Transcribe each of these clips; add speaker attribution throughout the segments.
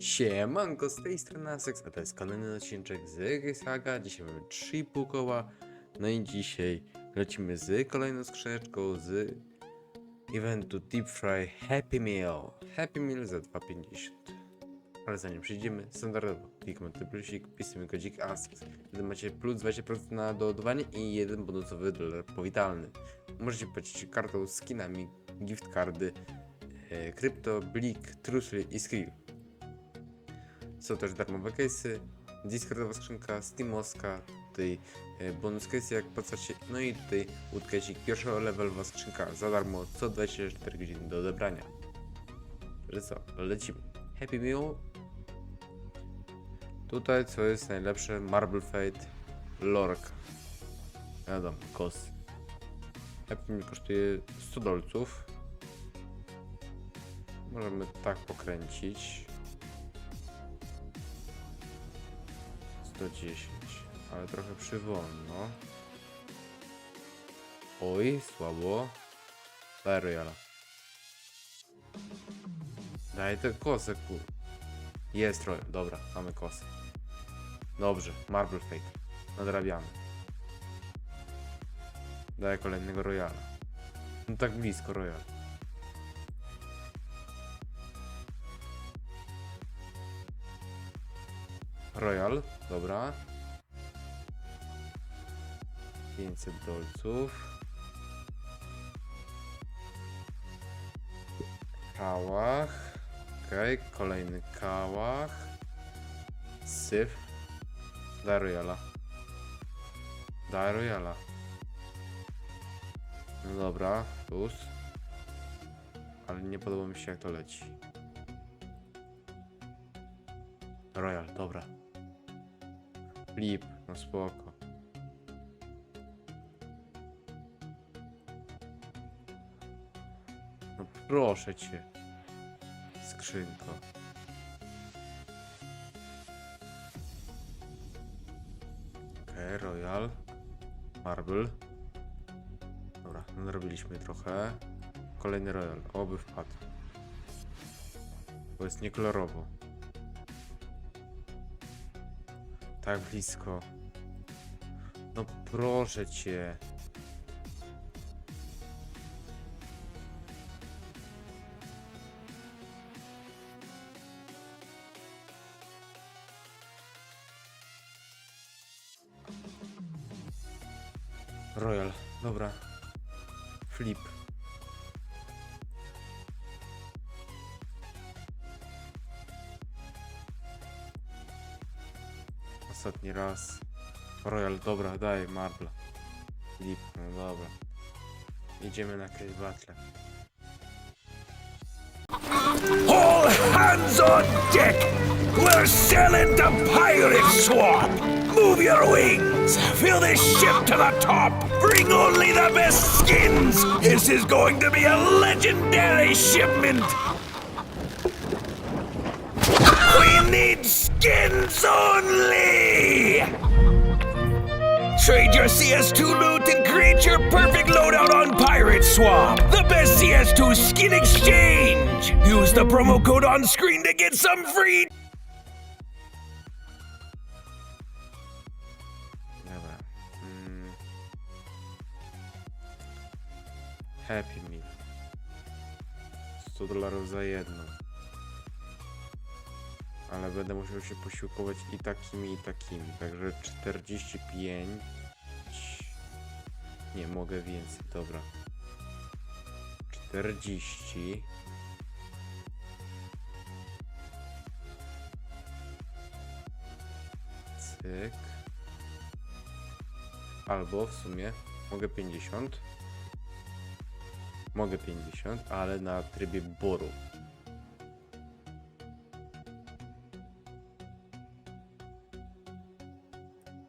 Speaker 1: Siemanko, z tej strony Asex, a to jest kolejny odcinek z Saga. Dzisiaj mamy 3,5 koła. No i dzisiaj lecimy z kolejną skrzyneczką z eventu Deep Fry Happy Meal. Happy Meal za 2,50. Ale zanim przyjdziemy, standardowo klikamy ten plusik, pisujemy kodzik ASEX. Wtedy macie plus 20% na doładowanie i jeden bonusowy dolar powitalny. Możecie płacić kartą, skinami, gift cardy, e, krypto, blik, trusy i skrill. Są też darmowe case'y, Discordowa skrzynka, Steamowska, tutaj e, bonus case jak płacacie, no i tutaj łódkecik pierwsza levelowa skrzynka za darmo co 24 godziny do odebrania. Że co, lecimy. Happy Meal. Tutaj co jest najlepsze, Marble Fate, Lork. Wiadomo, kos. Happy Meal kosztuje 100 dolców. Możemy tak pokręcić. 110, ale trochę przywolno. Oj, słabo. Royala. Daj tę kosę, kur... Jest Royal, dobra, mamy kosę. Dobrze, Marble Fate. Nadrabiamy. Daję kolejnego Royala. No tak blisko Royal. Royal, dobra. 500 dolców. Kałach. Okej, kolejny kałach. Syf. Daj Royala. Daj Royala. No dobra, plus. Ale nie podoba mi się jak to leci. Royal, dobra. Flip, no spoko. No proszę cię. Skrzynko. Okej, Royal. Marble. Dobra, nadrobiliśmy trochę. Kolejny Royal, oby wpadł. Bo jest niekolorowo. Tak blisko. No proszę cię. Royal, dobra. Flip. Ostatni raz. Royal, dobra, daj Marble. Lip, no dobra. Idziemy na Cave Battle.
Speaker 2: All hands on deck! We're sailing to Pirate Swamp! Move your wings! Fill this ship to the top! Bring only the best skins! This is going to be a legendary shipment! Need only! Trade your CS2 loot and create your perfect loadout on Pirate Swap. The best CS2 skin exchange. Use the promo code on screen to get some free.
Speaker 1: Happy Meal. 100 dolarów za jedno. Ale będę musiał się posiłkować i takimi, i takimi. Także 45. Nie, mogę więcej, dobra. 40. Cyk. Albo w sumie mogę 50. Mogę 50, ale na trybie boru.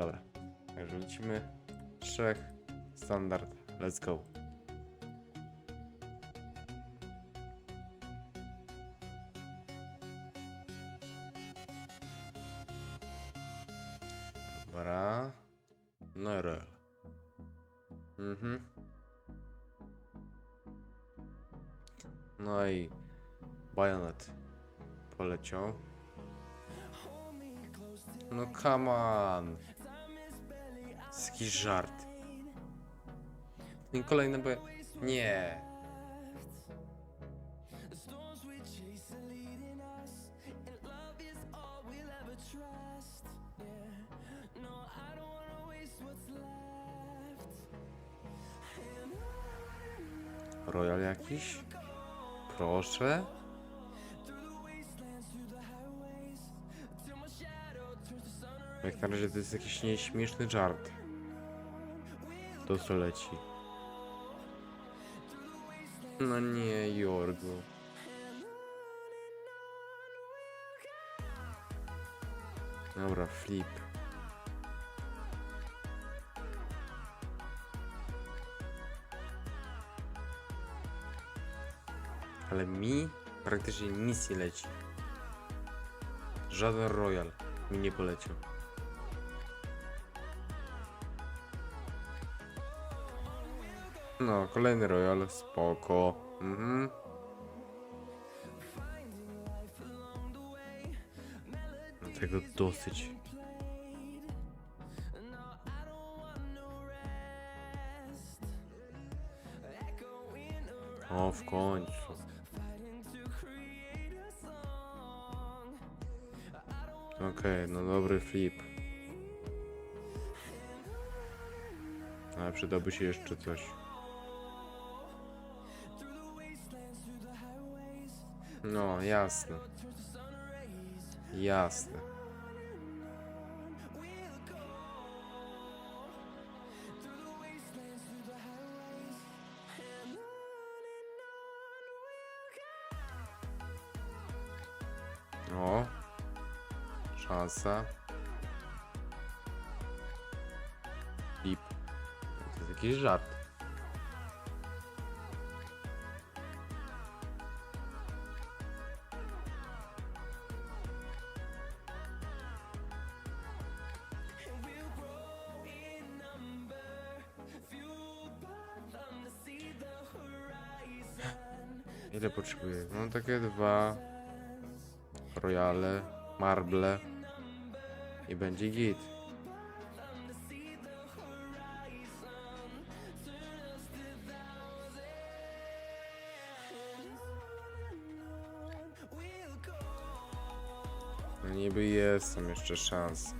Speaker 1: Dobra. Także lecimy. Trzech. Standard. Let's go. Dobra. No royal. Mhm. No i bajonet poleciał. No come on. Jest żart. I kolejne bo... Nie. Royal jakiś? Proszę. Jak na razie to jest jakiś nieśmieszny żart. To co leci. No nie, Jorgu. Dobra, flip. Ale mi praktycznie nic nie leci. Żaden royal mi nie poleciał. No, kolejny royal, spoko. Mhm. Tego dosyć. O, w końcu. Okej, no dobry flip. Ale przydałby się jeszcze coś. No, jasne. Jasne. O. Szansa. Flip. To jest jakiś żart. Ile potrzebuję? Mam takie dwa royale, marble i będzie git. No niby jest tam jeszcze szansa.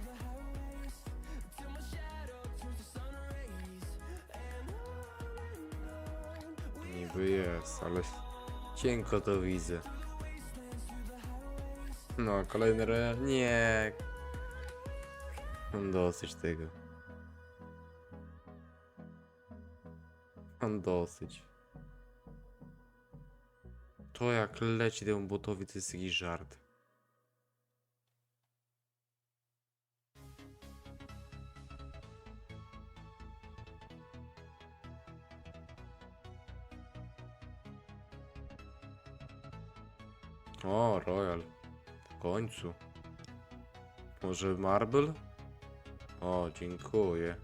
Speaker 1: Niby jest, ale cienko to widzę. No, kolejny royal. Nie. Mam dosyć tego. Mam dosyć. To jak leci temu botowi to jest jakiś żart. O, Royal. W końcu. Może Marble? O, dziękuję.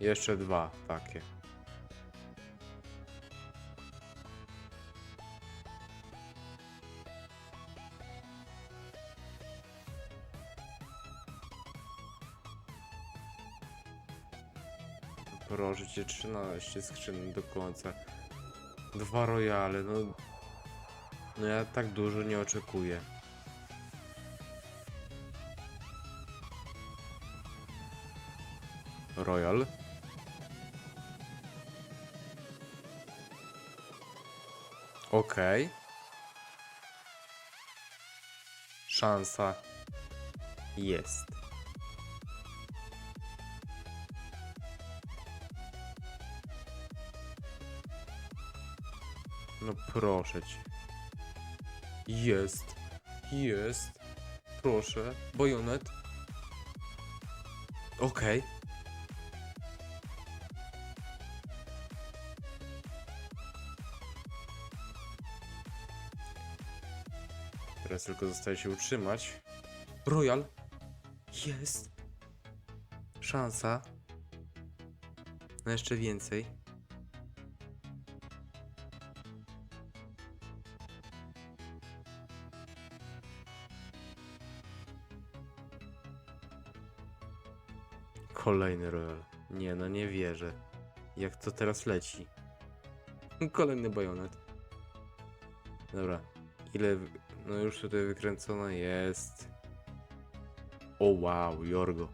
Speaker 1: Jeszcze dwa takie. Proszę cię, 13 skrzynek do końca. Dwa royale, no no ja tak dużo nie oczekuję. Royal. Okej. Szansa jest. No proszę. Jest. Jest. Proszę. Bajonet. Okej. Teraz tylko zostaje się utrzymać. Royal. Jest. Szansa. Na jeszcze więcej. Kolejny Royal. Nie no, nie wierzę. Jak to teraz leci? Kolejny bajonet. Dobra. Ile... No już tutaj wykręcone jest... O wow, Jorgo.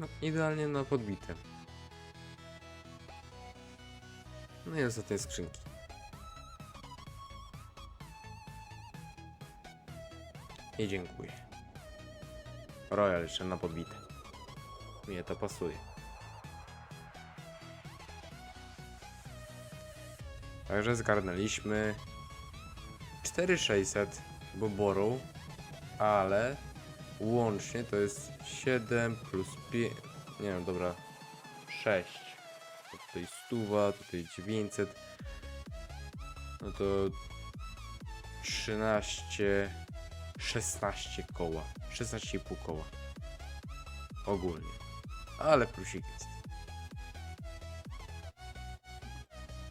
Speaker 1: No, idealnie na podbite. No i ostatnie skrzynki. I dziękuję. Royal jeszcze na podbite. Mnie to pasuje. Także zgarnęliśmy 4600 Boborą, ale łącznie to jest 7 plus 5, nie wiem, dobra, 6. To Tutaj 100, tutaj 900, no to 13, 16 koła, 16,5 koła ogólnie, ale plusik jest.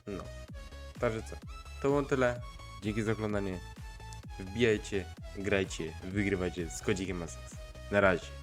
Speaker 1: No, także co, to było tyle, dzięki za oglądanie, wbijajcie, grajcie, wygrywajcie z kodzikiem Asas. Na razie.